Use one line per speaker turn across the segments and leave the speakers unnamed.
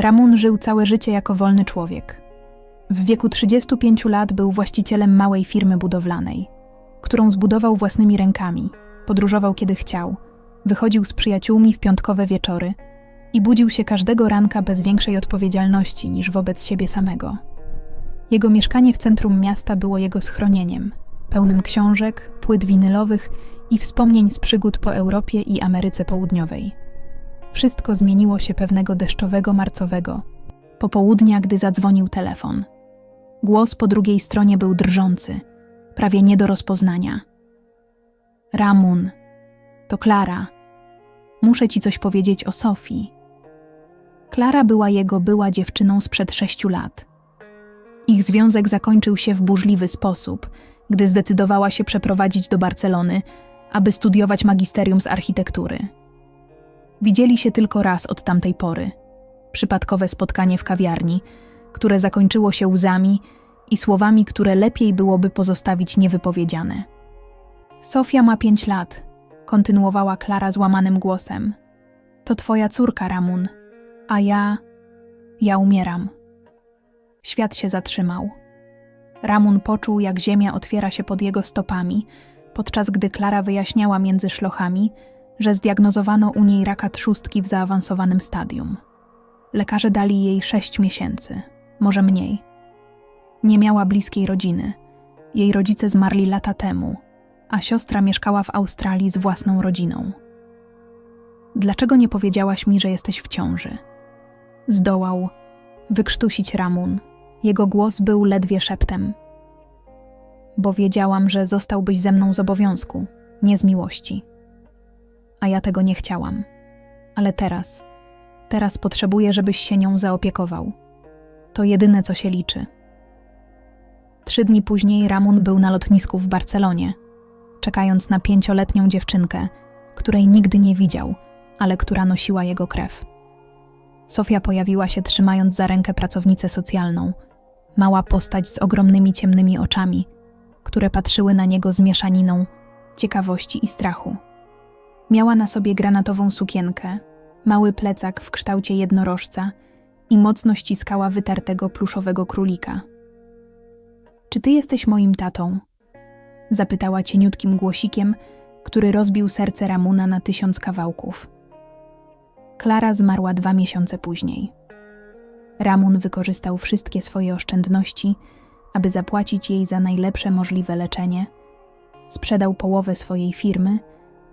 Ramun żył całe życie jako wolny człowiek. W wieku 35 lat był właścicielem małej firmy budowlanej, którą zbudował własnymi rękami, podróżował kiedy chciał, wychodził z przyjaciółmi w piątkowe wieczory i budził się każdego ranka bez większej odpowiedzialności niż wobec siebie samego. Jego mieszkanie w centrum miasta było jego schronieniem, pełnym książek, płyt winylowych i wspomnień z przygód po Europie i Ameryce Południowej. Wszystko zmieniło się pewnego deszczowego marcowego, popołudnia, gdy zadzwonił telefon. Głos po drugiej stronie był drżący, prawie nie do rozpoznania. Ramun, to Klara. Muszę ci coś powiedzieć o Sofii. Klara była jego była dziewczyną sprzed sześciu lat. Ich związek zakończył się w burzliwy sposób, gdy zdecydowała się przeprowadzić do Barcelony, aby studiować magisterium z architektury. Widzieli się tylko raz od tamtej pory. Przypadkowe spotkanie w kawiarni, które zakończyło się łzami i słowami, które lepiej byłoby pozostawić niewypowiedziane. Sofia ma pięć lat, kontynuowała Klara złamanym głosem. To twoja córka, Ramun, a ja. ja umieram. Świat się zatrzymał. Ramun poczuł, jak ziemia otwiera się pod jego stopami, podczas gdy Klara wyjaśniała między szlochami, że zdiagnozowano u niej raka trzustki w zaawansowanym stadium. Lekarze dali jej sześć miesięcy, może mniej. Nie miała bliskiej rodziny. Jej rodzice zmarli lata temu, a siostra mieszkała w Australii z własną rodziną. Dlaczego nie powiedziałaś mi, że jesteś w ciąży? Zdołał wykrztusić Ramun. Jego głos był ledwie szeptem. Bo wiedziałam, że zostałbyś ze mną z obowiązku, nie z miłości. A ja tego nie chciałam. Ale teraz, teraz potrzebuję, żebyś się nią zaopiekował. To jedyne, co się liczy. Trzy dni później Ramun był na lotnisku w Barcelonie, czekając na pięcioletnią dziewczynkę, której nigdy nie widział, ale która nosiła jego krew. Sofia pojawiła się trzymając za rękę pracownicę socjalną, mała postać z ogromnymi ciemnymi oczami, które patrzyły na niego z mieszaniną ciekawości i strachu. Miała na sobie granatową sukienkę, mały plecak w kształcie jednorożca i mocno ściskała wytartego pluszowego królika. Czy ty jesteś moim tatą? Zapytała cieniutkim głosikiem, który rozbił serce Ramuna na tysiąc kawałków. Klara zmarła dwa miesiące później. Ramun wykorzystał wszystkie swoje oszczędności, aby zapłacić jej za najlepsze możliwe leczenie. Sprzedał połowę swojej firmy,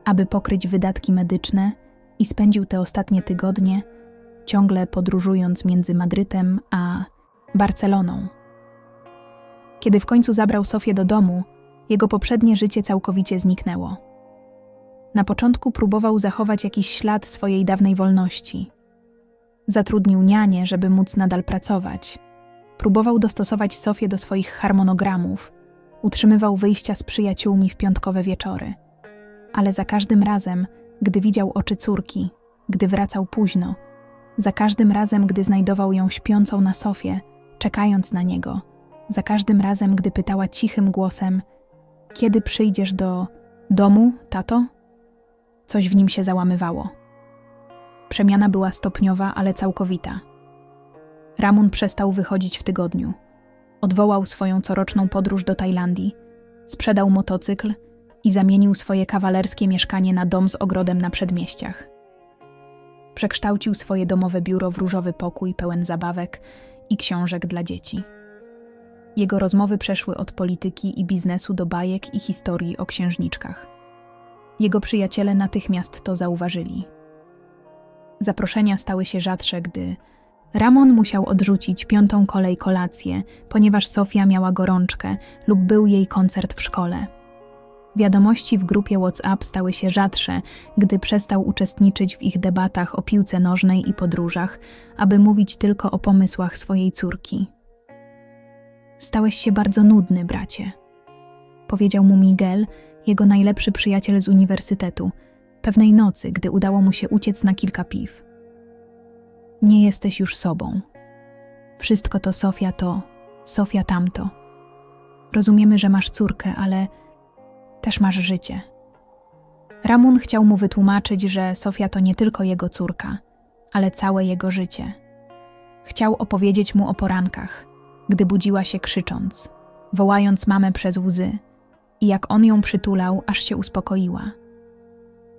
aby pokryć wydatki medyczne i spędził te ostatnie tygodnie ciągle podróżując między Madrytem a Barceloną. Kiedy w końcu zabrał Sofię do domu, jego poprzednie życie całkowicie zniknęło. Na początku próbował zachować jakiś ślad swojej dawnej wolności. Zatrudnił nianię, żeby móc nadal pracować. Próbował dostosować Sofię do swoich harmonogramów. Utrzymywał wyjścia z przyjaciółmi w piątkowe wieczory. Ale za każdym razem, gdy widział oczy córki, gdy wracał późno, za każdym razem, gdy znajdował ją śpiącą na sofie, czekając na niego, za każdym razem, gdy pytała cichym głosem: Kiedy przyjdziesz do domu, tato? Coś w nim się załamywało. Przemiana była stopniowa, ale całkowita. Ramun przestał wychodzić w tygodniu. Odwołał swoją coroczną podróż do Tajlandii, sprzedał motocykl i zamienił swoje kawalerskie mieszkanie na dom z ogrodem na przedmieściach. Przekształcił swoje domowe biuro w różowy pokój pełen zabawek i książek dla dzieci. Jego rozmowy przeszły od polityki i biznesu do bajek i historii o księżniczkach. Jego przyjaciele natychmiast to zauważyli. Zaproszenia stały się rzadsze, gdy Ramon musiał odrzucić piątą kolej kolację, ponieważ Sofia miała gorączkę lub był jej koncert w szkole. Wiadomości w grupie WhatsApp stały się rzadsze, gdy przestał uczestniczyć w ich debatach o piłce nożnej i podróżach, aby mówić tylko o pomysłach swojej córki. Stałeś się bardzo nudny, bracie, powiedział mu Miguel, jego najlepszy przyjaciel z uniwersytetu, pewnej nocy, gdy udało mu się uciec na kilka piw. Nie jesteś już sobą. Wszystko to Sofia to, Sofia tamto. Rozumiemy, że masz córkę, ale też masz życie. Ramun chciał mu wytłumaczyć, że Sofia to nie tylko jego córka, ale całe jego życie. Chciał opowiedzieć mu o porankach, gdy budziła się krzycząc, wołając mamę przez łzy i jak on ją przytulał, aż się uspokoiła.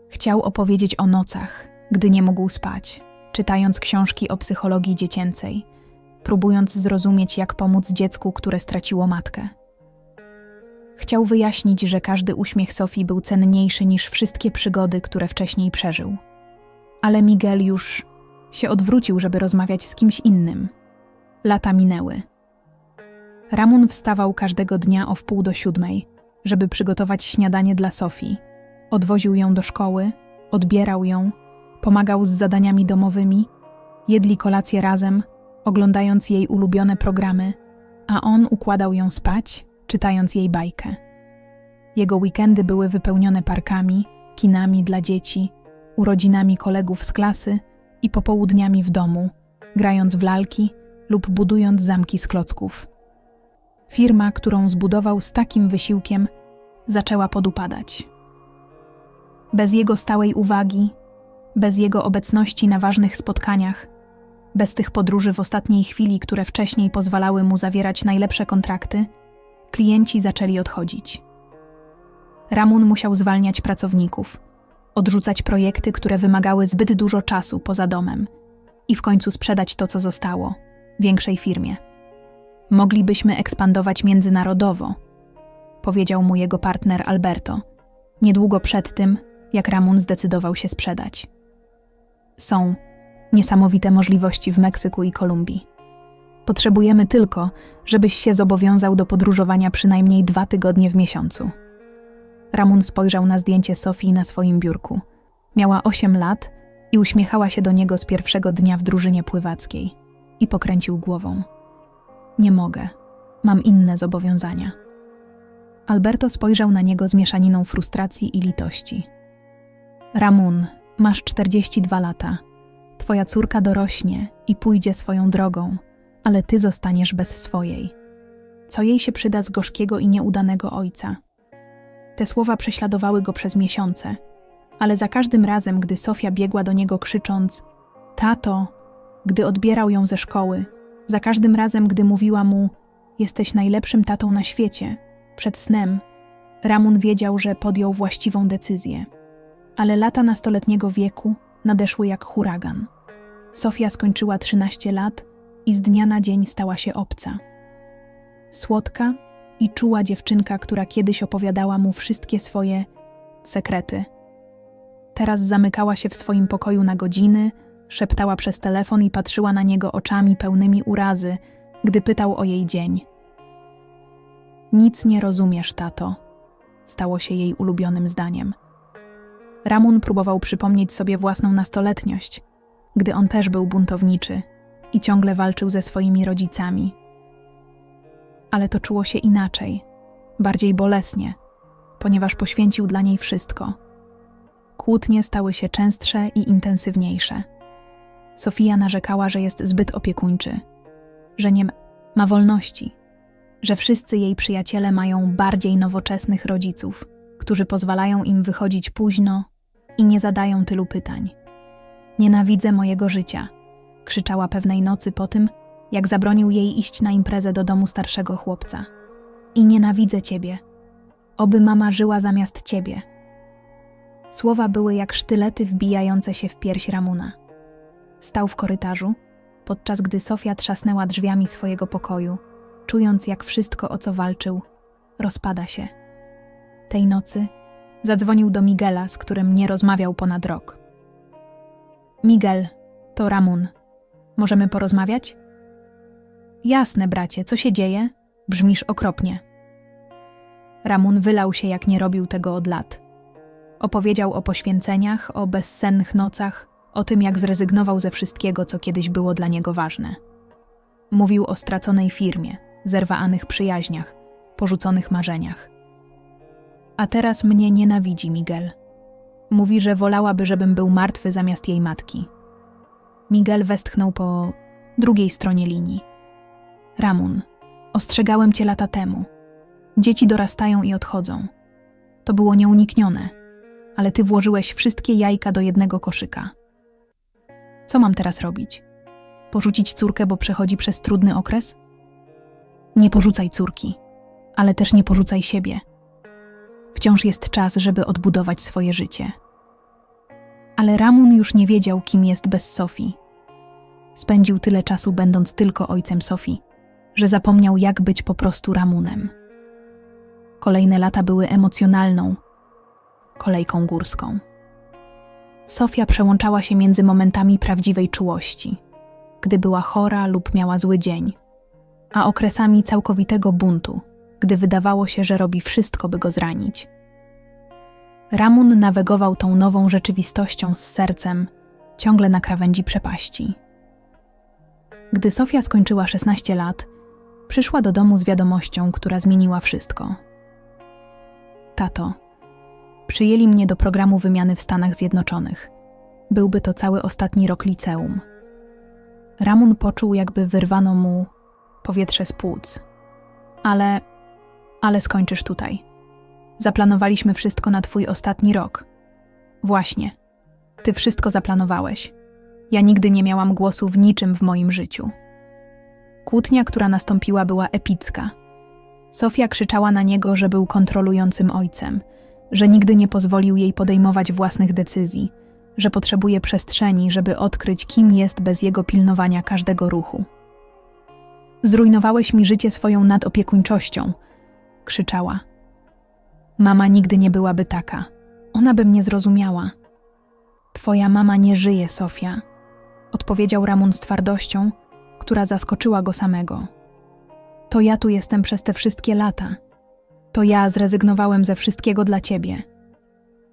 Chciał opowiedzieć o nocach, gdy nie mógł spać, czytając książki o psychologii dziecięcej, próbując zrozumieć, jak pomóc dziecku, które straciło matkę. Chciał wyjaśnić, że każdy uśmiech Sofii był cenniejszy niż wszystkie przygody, które wcześniej przeżył. Ale Miguel już się odwrócił, żeby rozmawiać z kimś innym. Lata minęły. Ramun wstawał każdego dnia o wpół do siódmej, żeby przygotować śniadanie dla Sofii. Odwoził ją do szkoły, odbierał ją, pomagał z zadaniami domowymi, jedli kolację razem, oglądając jej ulubione programy, a on układał ją spać, czytając jej bajkę. Jego weekendy były wypełnione parkami, kinami dla dzieci, urodzinami kolegów z klasy i popołudniami w domu, grając w lalki lub budując zamki z klocków. Firma, którą zbudował z takim wysiłkiem, zaczęła podupadać. Bez jego stałej uwagi, bez jego obecności na ważnych spotkaniach, bez tych podróży w ostatniej chwili, które wcześniej pozwalały mu zawierać najlepsze kontrakty, klienci zaczęli odchodzić. Ramun musiał zwalniać pracowników, odrzucać projekty, które wymagały zbyt dużo czasu poza domem i w końcu sprzedać to, co zostało, większej firmie. Moglibyśmy ekspandować międzynarodowo, powiedział mu jego partner Alberto, niedługo przed tym, jak Ramun zdecydował się sprzedać. Są niesamowite możliwości w Meksyku i Kolumbii. Potrzebujemy tylko, żebyś się zobowiązał do podróżowania przynajmniej dwa tygodnie w miesiącu. Ramun spojrzał na zdjęcie Sofii na swoim biurku. Miała osiem lat i uśmiechała się do niego z pierwszego dnia w drużynie pływackiej. I pokręcił głową. Nie mogę. Mam inne zobowiązania. Alberto spojrzał na niego z mieszaniną frustracji i litości. Ramun, masz 42 lata. Twoja córka dorośnie i pójdzie swoją drogą, ale ty zostaniesz bez swojej. Co jej się przyda z gorzkiego i nieudanego ojca? Te słowa prześladowały go przez miesiące, ale za każdym razem, gdy Sofia biegła do niego krzycząc: Tato, gdy odbierał ją ze szkoły, za każdym razem, gdy mówiła mu: Jesteś najlepszym tatą na świecie, przed snem, Ramun wiedział, że podjął właściwą decyzję. Ale lata nastoletniego wieku nadeszły jak huragan. Sofia skończyła 13 lat i z dnia na dzień stała się obca. Słodka i czuła dziewczynka, która kiedyś opowiadała mu wszystkie swoje sekrety. Teraz zamykała się w swoim pokoju na godziny, szeptała przez telefon i patrzyła na niego oczami pełnymi urazy, gdy pytał o jej dzień. Nic nie rozumiesz, tato, stało się jej ulubionym zdaniem. Ramun próbował przypomnieć sobie własną nastoletniość, gdy on też był buntowniczy i ciągle walczył ze swoimi rodzicami. Ale to czuło się inaczej, bardziej bolesnie, ponieważ poświęcił dla niej wszystko. Kłótnie stały się częstsze i intensywniejsze. Sofia narzekała, że jest zbyt opiekuńczy, że nie ma wolności, że wszyscy jej przyjaciele mają bardziej nowoczesnych rodziców, którzy pozwalają im wychodzić późno i nie zadają tylu pytań. Nienawidzę mojego życia, krzyczała pewnej nocy po tym, jak zabronił jej iść na imprezę do domu starszego chłopca. I nienawidzę ciebie. Oby mama żyła zamiast ciebie. Słowa były jak sztylety wbijające się w pierś Ramuna. Stał w korytarzu, podczas gdy Sofia trzasnęła drzwiami swojego pokoju, czując jak wszystko, o co walczył, rozpada się. Tej nocy zadzwonił do Miguela, z którym nie rozmawiał ponad rok. Miguel, to Ramun. Możemy porozmawiać? Jasne, bracie, co się dzieje? Brzmisz okropnie. Ramun wylał się, jak nie robił tego od lat. Opowiedział o poświęceniach, o bezsennych nocach, o tym, jak zrezygnował ze wszystkiego, co kiedyś było dla niego ważne. Mówił o straconej firmie, zerwanych przyjaźniach, porzuconych marzeniach. A teraz mnie nienawidzi Miguel. Mówi, że wolałaby, żebym był martwy zamiast jej matki. Miguel westchnął po drugiej stronie linii. Ramun, ostrzegałem cię lata temu. Dzieci dorastają i odchodzą. To było nieuniknione, ale ty włożyłeś wszystkie jajka do jednego koszyka. Co mam teraz robić? Porzucić córkę, bo przechodzi przez trudny okres? Nie porzucaj córki, ale też nie porzucaj siebie. Wciąż jest czas, żeby odbudować swoje życie. Ale Ramun już nie wiedział, kim jest bez Sofii. Spędził tyle czasu, będąc tylko ojcem Sofii, że zapomniał, jak być po prostu Ramunem. Kolejne lata były emocjonalną kolejką górską. Sofia przełączała się między momentami prawdziwej czułości, gdy była chora lub miała zły dzień, a okresami całkowitego buntu, gdy wydawało się, że robi wszystko, by go zranić. Ramun nawigował tą nową rzeczywistością z sercem, ciągle na krawędzi przepaści. Gdy Sofia skończyła 16 lat, przyszła do domu z wiadomością, która zmieniła wszystko. Tato, przyjęli mnie do programu wymiany w Stanach Zjednoczonych. Byłby to cały ostatni rok liceum. Ramun poczuł, jakby wyrwano mu powietrze z płuc. Ale, ale skończysz tutaj. Zaplanowaliśmy wszystko na twój ostatni rok. Właśnie. Ty wszystko zaplanowałeś. Ja nigdy nie miałam głosu w niczym w moim życiu. Kłótnia, która nastąpiła, była epicka. Sofia krzyczała na niego, że był kontrolującym ojcem, że nigdy nie pozwolił jej podejmować własnych decyzji, że potrzebuje przestrzeni, żeby odkryć, kim jest bez jego pilnowania każdego ruchu. Zrujnowałeś mi życie swoją nadopiekuńczością, krzyczała. Mama nigdy nie byłaby taka. Ona by mnie zrozumiała. Twoja mama nie żyje, Sofia, odpowiedział Ramun z twardością, która zaskoczyła go samego. To ja tu jestem przez te wszystkie lata. To ja zrezygnowałem ze wszystkiego dla ciebie.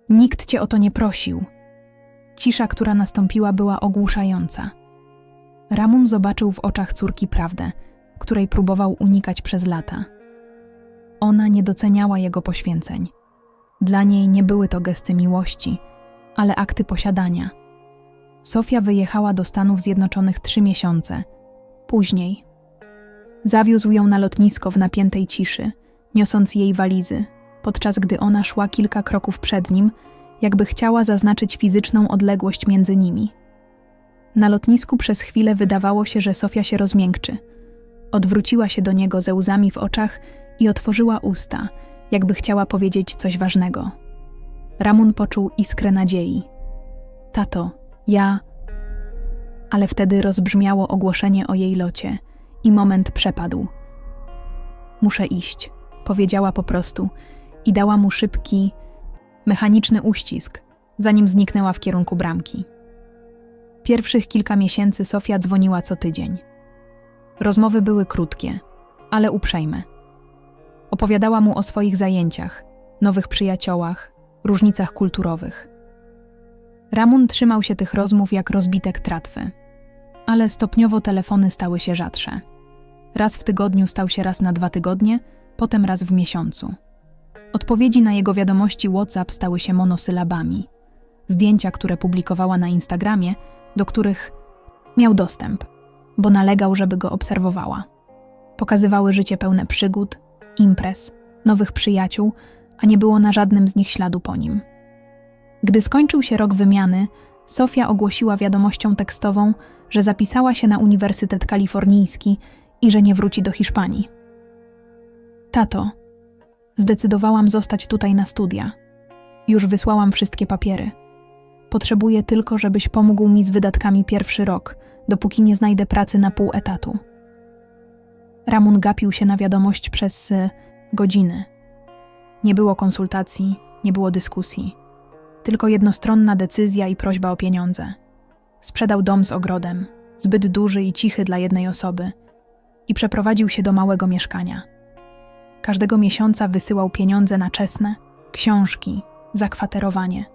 Nikt cię o to nie prosił. Cisza, która nastąpiła, była ogłuszająca. Ramun zobaczył w oczach córki prawdę, której próbował unikać przez lata. Ona nie doceniała jego poświęceń. Dla niej nie były to gesty miłości, ale akty posiadania. Sofia wyjechała do Stanów Zjednoczonych trzy miesiące. Później zawiózł ją na lotnisko w napiętej ciszy, niosąc jej walizy, podczas gdy ona szła kilka kroków przed nim, jakby chciała zaznaczyć fizyczną odległość między nimi. Na lotnisku przez chwilę wydawało się, że Sofia się rozmiękczy. Odwróciła się do niego ze łzami w oczach i otworzyła usta, jakby chciała powiedzieć coś ważnego. Ramun poczuł iskrę nadziei. Tato, ja. Ale wtedy rozbrzmiało ogłoszenie o jej locie i moment przepadł. Muszę iść, powiedziała po prostu i dała mu szybki, mechaniczny uścisk, zanim zniknęła w kierunku bramki. Pierwszych kilka miesięcy Sofia dzwoniła co tydzień. Rozmowy były krótkie, ale uprzejme. Opowiadała mu o swoich zajęciach, nowych przyjaciołach, różnicach kulturowych. Ramun trzymał się tych rozmów jak rozbitek tratwy, ale stopniowo telefony stały się rzadsze. Raz w tygodniu stał się raz na dwa tygodnie, potem raz w miesiącu. Odpowiedzi na jego wiadomości WhatsApp stały się monosylabami. Zdjęcia, które publikowała na Instagramie, do których miał dostęp, bo nalegał, żeby go obserwowała. Pokazywały życie pełne przygód, imprez, nowych przyjaciół, a nie było na żadnym z nich śladu po nim. Gdy skończył się rok wymiany, Sofia ogłosiła wiadomością tekstową, że zapisała się na Uniwersytet Kalifornijski i że nie wróci do Hiszpanii. Tato, zdecydowałam zostać tutaj na studia. Już wysłałam wszystkie papiery. Potrzebuję tylko, żebyś pomógł mi z wydatkami pierwszy rok, dopóki nie znajdę pracy na pół etatu. Ramun gapił się na wiadomość przez y, godziny. Nie było konsultacji, nie było dyskusji. Tylko jednostronna decyzja i prośba o pieniądze. Sprzedał dom z ogrodem, zbyt duży i cichy dla jednej osoby, i przeprowadził się do małego mieszkania. Każdego miesiąca wysyłał pieniądze na czesne, książki, zakwaterowanie.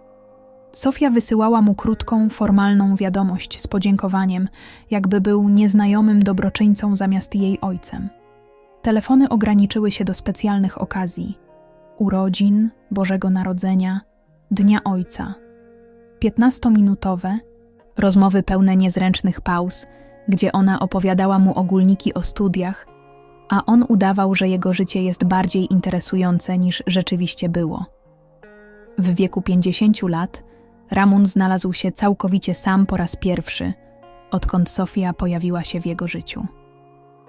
Sofia wysyłała mu krótką, formalną wiadomość z podziękowaniem, jakby był nieznajomym dobroczyńcą zamiast jej ojcem. Telefony ograniczyły się do specjalnych okazji urodzin, Bożego Narodzenia, Dnia Ojca. Piętnastominutowe, rozmowy pełne niezręcznych pauz, gdzie ona opowiadała mu ogólniki o studiach, a on udawał, że jego życie jest bardziej interesujące niż rzeczywiście było. W wieku 50 lat Ramun znalazł się całkowicie sam po raz pierwszy, odkąd Sofia pojawiła się w jego życiu.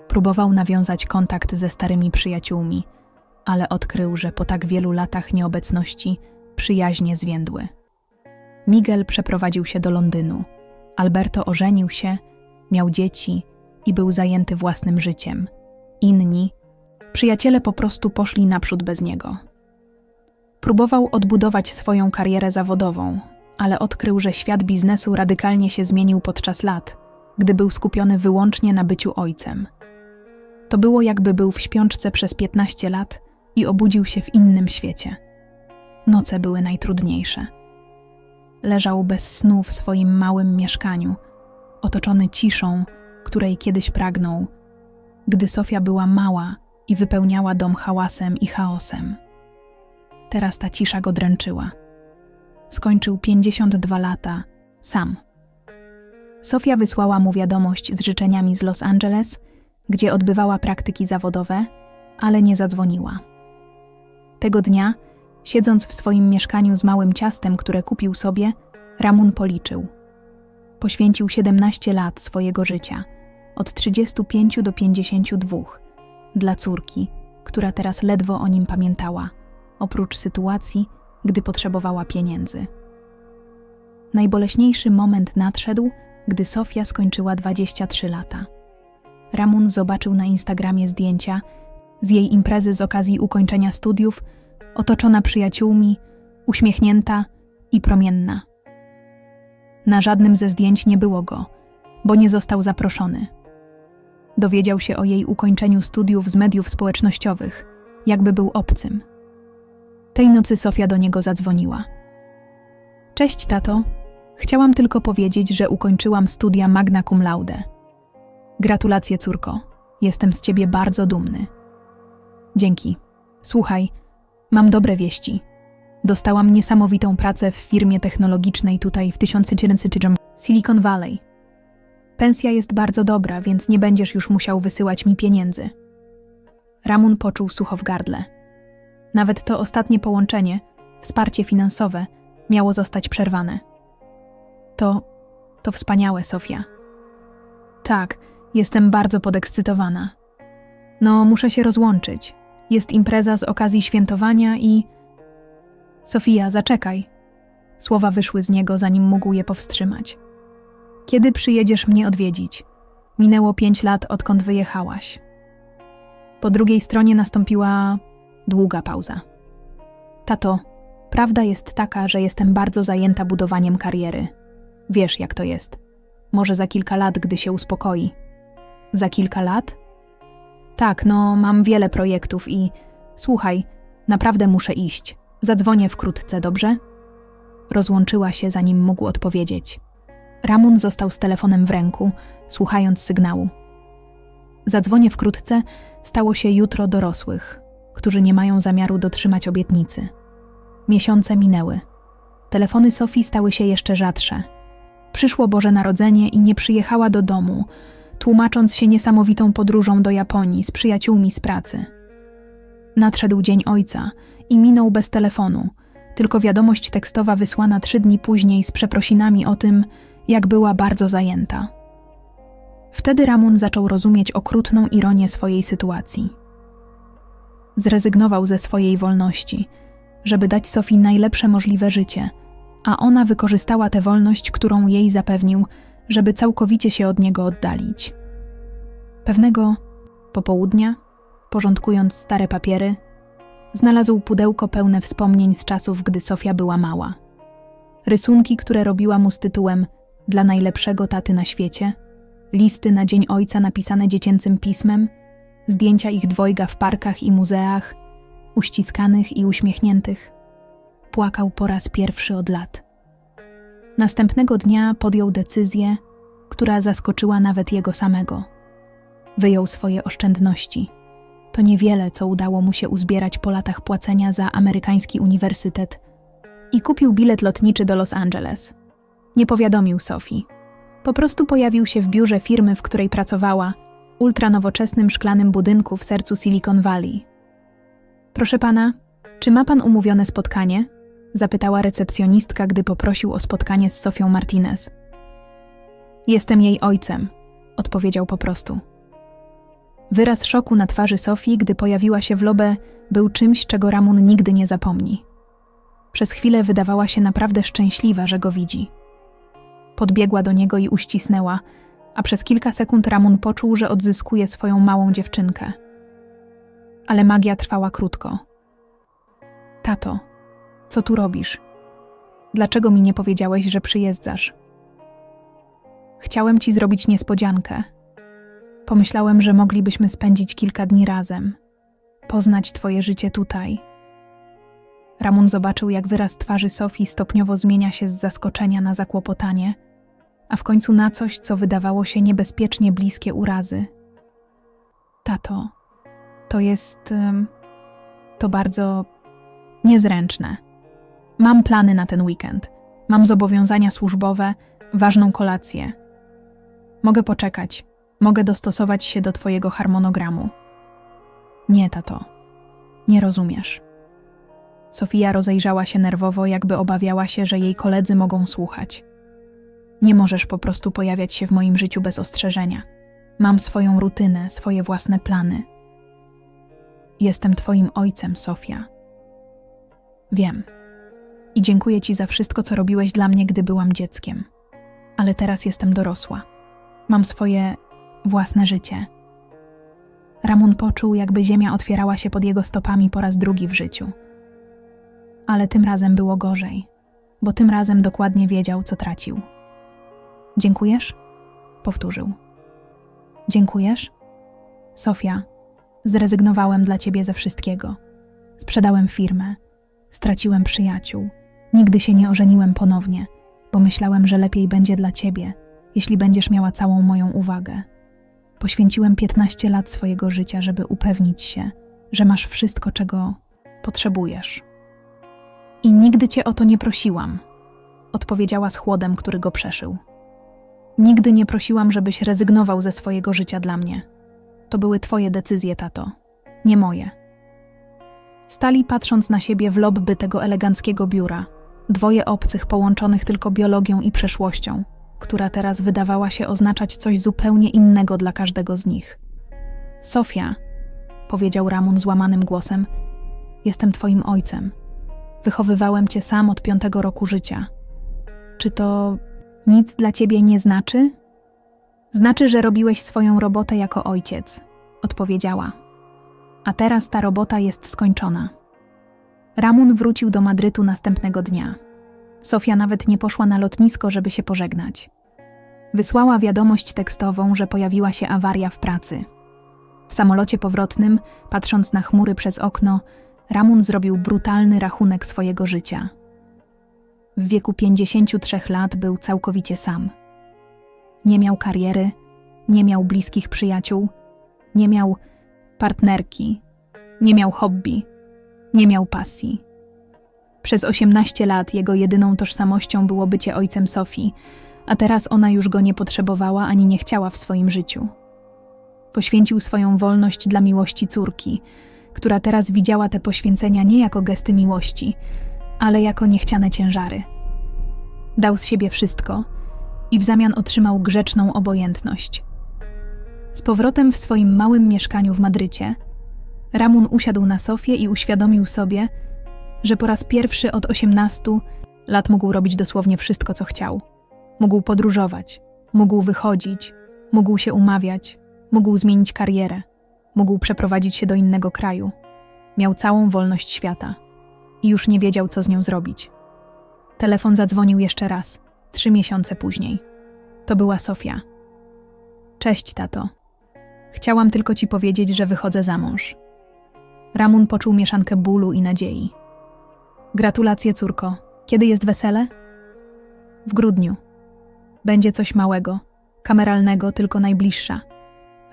Próbował nawiązać kontakt ze starymi przyjaciółmi, ale odkrył, że po tak wielu latach nieobecności przyjaźnie zwiędły. Miguel przeprowadził się do Londynu. Alberto ożenił się, miał dzieci i był zajęty własnym życiem. Inni, przyjaciele po prostu poszli naprzód bez niego. Próbował odbudować swoją karierę zawodową, ale odkrył, że świat biznesu radykalnie się zmienił podczas lat, gdy był skupiony wyłącznie na byciu ojcem. To było jakby był w śpiączce przez 15 lat i obudził się w innym świecie. Noce były najtrudniejsze. Leżał bez snu w swoim małym mieszkaniu, otoczony ciszą, której kiedyś pragnął, gdy Sofia była mała i wypełniała dom hałasem i chaosem. Teraz ta cisza go dręczyła. Skończył 52 lata, sam. Sofia wysłała mu wiadomość z życzeniami z Los Angeles, gdzie odbywała praktyki zawodowe, ale nie zadzwoniła. Tego dnia, siedząc w swoim mieszkaniu z małym ciastem, które kupił sobie, Ramun policzył. Poświęcił 17 lat swojego życia, od 35 do 52, dla córki, która teraz ledwo o nim pamiętała, oprócz sytuacji, gdy potrzebowała pieniędzy. Najboleśniejszy moment nadszedł, gdy Sofia skończyła 23 lata. Ramun zobaczył na Instagramie zdjęcia z jej imprezy z okazji ukończenia studiów, otoczona przyjaciółmi, uśmiechnięta i promienna. Na żadnym ze zdjęć nie było go, bo nie został zaproszony. Dowiedział się o jej ukończeniu studiów z mediów społecznościowych, jakby był obcym. Tej nocy Sofia do niego zadzwoniła. Cześć, tato. Chciałam tylko powiedzieć, że ukończyłam studia magna cum laude. Gratulacje, córko. Jestem z ciebie bardzo dumny. Dzięki. Słuchaj, mam dobre wieści. Dostałam niesamowitą pracę w firmie technologicznej tutaj w 1900 Silicon Valley. Pensja jest bardzo dobra, więc nie będziesz już musiał wysyłać mi pieniędzy. Ramun poczuł sucho w gardle. Nawet to ostatnie połączenie, wsparcie finansowe, miało zostać przerwane. To, to wspaniałe, Sofia. Tak, jestem bardzo podekscytowana. No, muszę się rozłączyć. Jest impreza z okazji świętowania i. Sofia, zaczekaj. Słowa wyszły z niego, zanim mógł je powstrzymać. Kiedy przyjedziesz mnie odwiedzić? Minęło pięć lat, odkąd wyjechałaś. Po drugiej stronie nastąpiła długa pauza. Tato, prawda jest taka, że jestem bardzo zajęta budowaniem kariery. Wiesz, jak to jest. Może za kilka lat, gdy się uspokoi. Za kilka lat? Tak, no, mam wiele projektów i. Słuchaj, naprawdę muszę iść. Zadzwonię wkrótce, dobrze? Rozłączyła się, zanim mógł odpowiedzieć. Ramun został z telefonem w ręku, słuchając sygnału. Zadzwonię wkrótce stało się jutro dorosłych, którzy nie mają zamiaru dotrzymać obietnicy. Miesiące minęły. Telefony Sofii stały się jeszcze rzadsze. Przyszło Boże Narodzenie i nie przyjechała do domu, tłumacząc się niesamowitą podróżą do Japonii z przyjaciółmi z pracy. Nadszedł Dzień Ojca i minął bez telefonu, tylko wiadomość tekstowa wysłana trzy dni później z przeprosinami o tym, jak była bardzo zajęta. Wtedy Ramun zaczął rozumieć okrutną ironię swojej sytuacji. Zrezygnował ze swojej wolności, żeby dać Sofii najlepsze możliwe życie, a ona wykorzystała tę wolność, którą jej zapewnił, żeby całkowicie się od niego oddalić. Pewnego popołudnia, porządkując stare papiery, znalazł pudełko pełne wspomnień z czasów, gdy Sofia była mała. Rysunki, które robiła mu z tytułem Dla najlepszego taty na świecie, listy na Dzień Ojca napisane dziecięcym pismem, zdjęcia ich dwojga w parkach i muzeach, uściskanych i uśmiechniętych. Płakał po raz pierwszy od lat. Następnego dnia podjął decyzję, która zaskoczyła nawet jego samego. Wyjął swoje oszczędności. To niewiele, co udało mu się uzbierać po latach płacenia za amerykański uniwersytet i kupił bilet lotniczy do Los Angeles. Nie powiadomił Sofii. Po prostu pojawił się w biurze firmy, w której pracowała, ultranowoczesnym szklanym budynku w sercu Silicon Valley. Proszę pana, czy ma pan umówione spotkanie? Zapytała recepcjonistka, gdy poprosił o spotkanie z Sofią Martinez. Jestem jej ojcem, odpowiedział po prostu. Wyraz szoku na twarzy Sofii, gdy pojawiła się w lobę, był czymś, czego Ramun nigdy nie zapomni. Przez chwilę wydawała się naprawdę szczęśliwa, że go widzi. Podbiegła do niego i uścisnęła, a przez kilka sekund Ramun poczuł, że odzyskuje swoją małą dziewczynkę. Ale magia trwała krótko. Tato, co tu robisz? Dlaczego mi nie powiedziałeś, że przyjeżdżasz? Chciałem ci zrobić niespodziankę. Pomyślałem, że moglibyśmy spędzić kilka dni razem, poznać twoje życie tutaj. Ramun zobaczył, jak wyraz twarzy Sofii stopniowo zmienia się z zaskoczenia na zakłopotanie, a w końcu na coś, co wydawało się niebezpiecznie bliskie urazy. Tato, to jest. to bardzo niezręczne. Mam plany na ten weekend. Mam zobowiązania służbowe, ważną kolację. Mogę poczekać. Mogę dostosować się do Twojego harmonogramu. Nie, tato. Nie rozumiesz. Sofia rozejrzała się nerwowo, jakby obawiała się, że jej koledzy mogą słuchać. Nie możesz po prostu pojawiać się w moim życiu bez ostrzeżenia. Mam swoją rutynę, swoje własne plany. Jestem Twoim ojcem, Sofia. Wiem. I dziękuję Ci za wszystko, co robiłeś dla mnie, gdy byłam dzieckiem. Ale teraz jestem dorosła. Mam swoje własne życie. Ramun poczuł, jakby ziemia otwierała się pod jego stopami po raz drugi w życiu. Ale tym razem było gorzej, bo tym razem dokładnie wiedział, co tracił. Dziękujesz? Powtórzył. Dziękujesz? Sofia, zrezygnowałem dla ciebie ze wszystkiego. Sprzedałem firmę, straciłem przyjaciół, nigdy się nie ożeniłem ponownie, bo myślałem, że lepiej będzie dla ciebie, jeśli będziesz miała całą moją uwagę. Poświęciłem 15 lat swojego życia, żeby upewnić się, że masz wszystko, czego potrzebujesz. I nigdy cię o to nie prosiłam, odpowiedziała z chłodem, który go przeszył. Nigdy nie prosiłam, żebyś rezygnował ze swojego życia dla mnie. To były twoje decyzje, tato, nie moje. Stali patrząc na siebie w lobby tego eleganckiego biura, dwoje obcych połączonych tylko biologią i przeszłością, która teraz wydawała się oznaczać coś zupełnie innego dla każdego z nich. Sofia, powiedział Ramun złamanym głosem, jestem twoim ojcem. Wychowywałem cię sam od piątego roku życia. Czy to nic dla ciebie nie znaczy? Znaczy, że robiłeś swoją robotę jako ojciec, odpowiedziała. A teraz ta robota jest skończona. Ramun wrócił do Madrytu następnego dnia. Sofia nawet nie poszła na lotnisko, żeby się pożegnać. Wysłała wiadomość tekstową, że pojawiła się awaria w pracy. W samolocie powrotnym, patrząc na chmury przez okno, Ramun zrobił brutalny rachunek swojego życia. W wieku 53 lat był całkowicie sam. Nie miał kariery, nie miał bliskich przyjaciół, nie miał partnerki, nie miał hobby, nie miał pasji. Przez 18 lat jego jedyną tożsamością było bycie ojcem Sofii, a teraz ona już go nie potrzebowała ani nie chciała w swoim życiu. Poświęcił swoją wolność dla miłości córki, która teraz widziała te poświęcenia nie jako gesty miłości, ale jako niechciane ciężary. Dał z siebie wszystko i w zamian otrzymał grzeczną obojętność. Z powrotem w swoim małym mieszkaniu w Madrycie, Ramun usiadł na sofie i uświadomił sobie, że po raz pierwszy od 18 lat mógł robić dosłownie wszystko, co chciał. Mógł podróżować, mógł wychodzić, mógł się umawiać, mógł zmienić karierę, mógł przeprowadzić się do innego kraju. Miał całą wolność świata i już nie wiedział, co z nią zrobić. Telefon zadzwonił jeszcze raz, trzy miesiące później. To była Sofia. Cześć, tato. Chciałam tylko ci powiedzieć, że wychodzę za mąż. Ramun poczuł mieszankę bólu i nadziei. Gratulacje, córko. Kiedy jest wesele? W grudniu. Będzie coś małego, kameralnego, tylko najbliższa.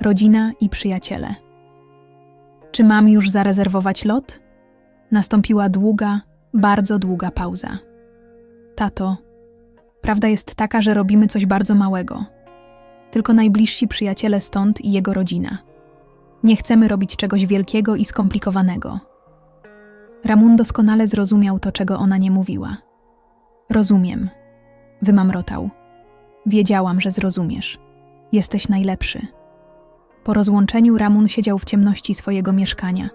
Rodzina i przyjaciele. Czy mam już zarezerwować lot? Nastąpiła długa, bardzo długa pauza. Tato, prawda jest taka, że robimy coś bardzo małego. Tylko najbliżsi przyjaciele stąd i jego rodzina. Nie chcemy robić czegoś wielkiego i skomplikowanego. Ramun doskonale zrozumiał to, czego ona nie mówiła. Rozumiem, wymamrotał. Wiedziałam, że zrozumiesz. Jesteś najlepszy. Po rozłączeniu Ramun siedział w ciemności swojego mieszkania,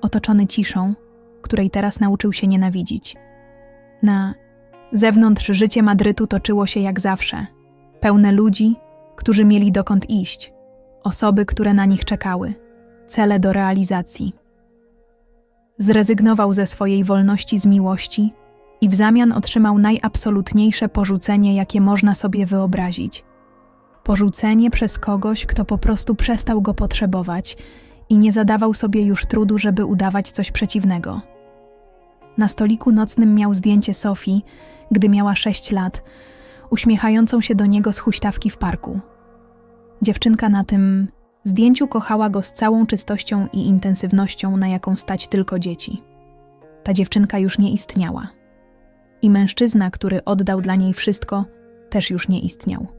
otoczony ciszą, której teraz nauczył się nienawidzić. Na zewnątrz życie Madrytu toczyło się jak zawsze, pełne ludzi, którzy mieli dokąd iść, osoby, które na nich czekały, cele do realizacji. Zrezygnował ze swojej wolności z miłości i w zamian otrzymał najabsolutniejsze porzucenie, jakie można sobie wyobrazić. Porzucenie przez kogoś, kto po prostu przestał go potrzebować i nie zadawał sobie już trudu, żeby udawać coś przeciwnego. Na stoliku nocnym miał zdjęcie Sofii, gdy miała sześć lat, uśmiechającą się do niego z huśtawki w parku. Dziewczynka na tym zdjęciu kochała go z całą czystością i intensywnością, na jaką stać tylko dzieci. Ta dziewczynka już nie istniała. I mężczyzna, który oddał dla niej wszystko, też już nie istniał.